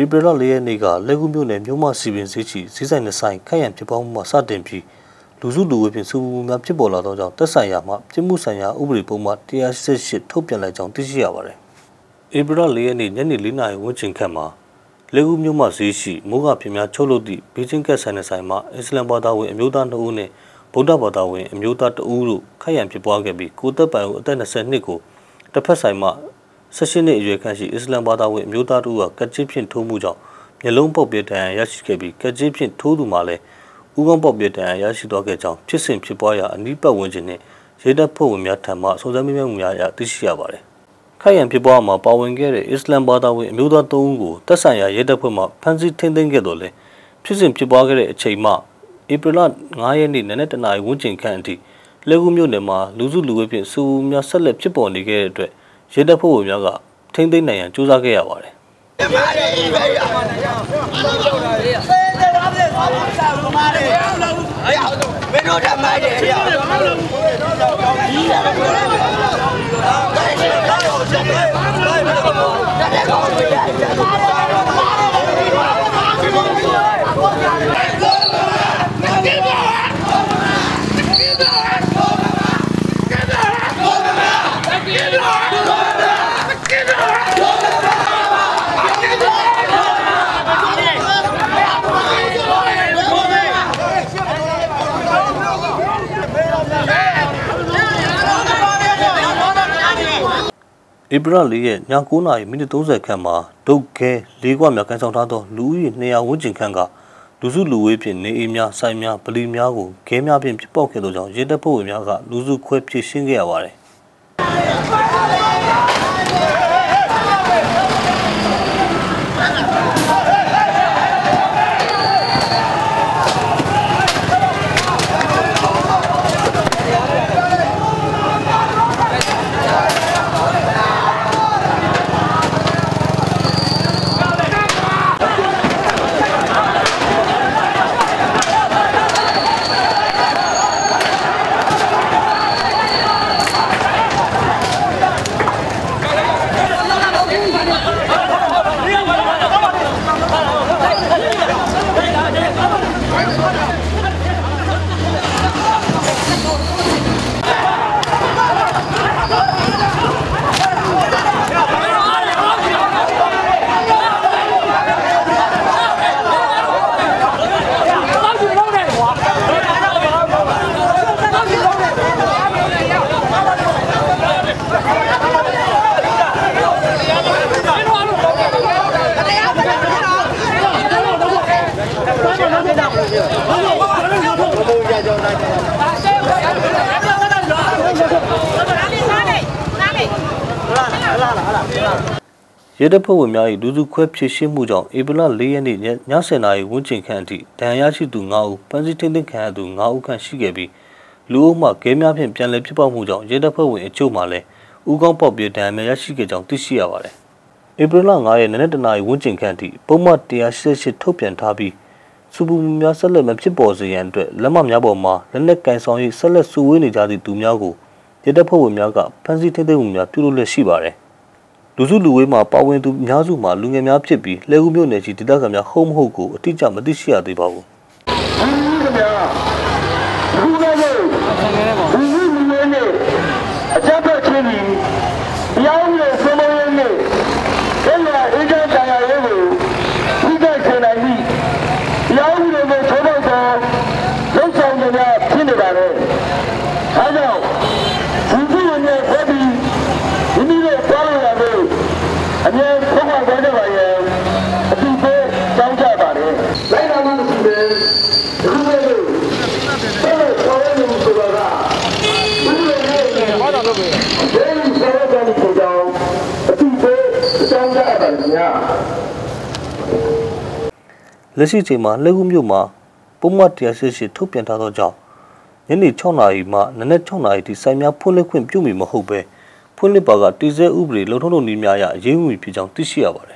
ဧပြီလ၄ရက်နေ့ကလက်ကူမြို့နယ်မြို့မစီပင်ဈေးချီဈေးဆိုင်နှစ်ဆိုင်ခန့်ရန်ဖြစ်ပေါင်းမှုမှစတင်ပြီးလူစုလူဝေးဖြင့်စုပူများဖြစ်ပေါ်လာသောကြောင့်တက်ဆိုင်ရာမှပြစ်မှုဆိုင်ရာဥပဒေပုံမှန်188ထုတ်ပြန်လိုက်ကြောင်းသိရှိရပါတယ်။ဧပြီလ၄ရက်နေ့ညနေ၄နာရီဝန်းကျင်ခန့်မှာလက်ကူမြို့မဈေးရှိမိုးကပြင်းများချုပ်လို့သည့်ဘေးချင်းကက်ဆိုင်နှစ်ဆိုင်မှာအစ္စလမ်ဘာသာဝင်အမျိုးသား2ဦးနဲ့ဗုဒ္ဓဘာသာဝင်အမျိုးသား2ဦးတို့ခန့်ရန်ဖြစ်ပွားခဲ့ပြီးကိုသက်ပိုင်ဦးအသက်20နှစ်ကိုတစ်ဖက်ဆိုင်မှ 16နှစ်အရွယ်ခန့်ရှိအစ္စလမ်ဘာသာဝင်အမျိုးသားတို့ကကက်ချစ်ဖြင့်ထိုးမှုကြောင့်မျက်လုံးပုတ်ပြဒဏ်ရာရရှိခဲ့ပြီးကက်ချစ်ဖြင့်ထိုးသူမှလည်းဥကောင်းပုတ်ပြဒဏ်ရာရရှိသွားခဲ့ကြောင်းဖြစ်စဉ်ဖြစ်ပွားရာအနီးပတ်ဝန်းကျင်နှင့်ရဲတပ်ဖွဲ့ဝင်များထံမှစုံစမ်းမေးမြန်းမှုများအရသိရှိရပါတယ်။ခိုင်ရန်ဖြစ်ပွားမှာပါဝင်ခဲ့တဲ့အစ္စလမ်ဘာသာဝင်အမျိုးသား၃ဦးကိုတပ်ဆိုင်ရာရဲတပ်ဖွဲ့မှဖမ်းဆီးထိန်းသိမ်းခဲ့တော်လဲဖြစ်စဉ်ဖြစ်ပွားခဲ့တဲ့အချိန်မှဧပြီလ9ရက်နေ့နနက်တနာရီဝန်းကျင်ခန့်အထိလက်ကူမြို့နယ်မှာလူစုလူဝေးဖြင့်စူများဆက်လက်ဖြစ်ပေါ်နေခဲ့တဲ့အတွက် ရဲတပ်ဖွဲ့ဝင်များကထိမ့်သိမ်းနိုင်ရန်ကြိုးစားခဲ့ရပါတယ်။မာရီပဲရ။စေတဲ့ဘာလဲဆောင်းစားလို့မာရီ။အေးမင်းတို့တမိုက်တယ်ရ။ဒီရတော့ဘာလဲ။ဒါရှိတော့ချက်တယ်။ဒါလည်းကောင်း ဧပြီလ၄ရက်ည9:30မိနစ်30ခန့်မှာဒုတ်ခဲလေးကွာများကန်ဆောင်ထားသောလူဦးရေ200ဝန်းကျင်ခန့်ကလူစုလူဝေးဖြင့်နေအိမ်များဆိုင်များဗလီများကိုခဲများဖြင့်ပြပောက်ခဲ့သောကြောင့်ရဲတပ်ဖွဲ့ဝင်များကလူစုခွဲဖြစ်ရှင်းခဲ့ရပါတယ် Vai, vai, vai. ရဲတပ်ဖွဲ့ဝင်များ၏လူစုခွဲဖြစ်ရှင်းမှုကြောင့်ဧပြီလ၄ရက်နေ့ည10:00နာရီဝန်းကျင်ခန့်အထိဒဏ်ရာရှိသူ9ဦးပန်းစည်းထိန်းသိမ်းခံရသူ9ဦးခန့်ရှိခဲ့ပြီးလူအုပ်မှကဲများဖြင့်ပြန်လည်ဖြစ်ပေါက်မှုကြောင့်ရဲတပ်ဖွဲ့ဝင်အချို့မှလည်းဥကောင်းပေါက်ပြဒဏ်ရာများရရှိခဲ့ကြောင်းသိရှိရပါတယ်။ဧပြီလ9ရက်နေ့နနက်တနာရီဝန်းကျင်ခန့်အထိပုံမှန်188ထုတ်ပြန်ထားပြီးစူပူမှုများဆက်လက်မဖြစ်ပေါ်စေရန်အတွက်လက်မများပေါ်မှာလက်နက်ကင်ဆောင်၍ဆက်လက်စုဝေးနေကြသည့်သူများကိုရဲတပ်ဖွဲ့ဝင်များကဖမ်းဆီးထိန်းသိမ်းမှုများပြုလုပ်လျက်ရှိပါတယ်။ လူစုလူဝေးမှာပါဝင်သူအများစုမှာလူငယ်များဖြစ်ပြီးလှဲကူးမြို့နယ်ကြီးဒေသခံများဟုတ်မဟုတ်ကိုအတိအကျမသိရှိရသေးပါဘူး။ဒီကဗျာအခု ဒီလိုလို့ဆက်လို့ခေါ်ရလို့ဆိုတာကဒီလိုမျိုးဟောတာလို့ပဲဒီဆောရတဲ့ကိုကြောင်းအတူပဲကြောင်းကြပါဗျာလက်ရှိချိန်မှာလက်ခုမြို့မှာပုံမှန်တရားရှိရှိထုတ်ပြန်ထားသောကြောင့်ညနေ6နာရီမှနနက်6နာရီထိစိုင်များဖွင့်လှစ်ခွင့်ပြုမိမဟုတ်ပဲဖွင့်လှစ်ပါကတည်ဆဲဥပဒေလုံထုံးလုံနည်းများအရအရေးယူဖြစ်ကြောင်းသိရှိရပါတယ်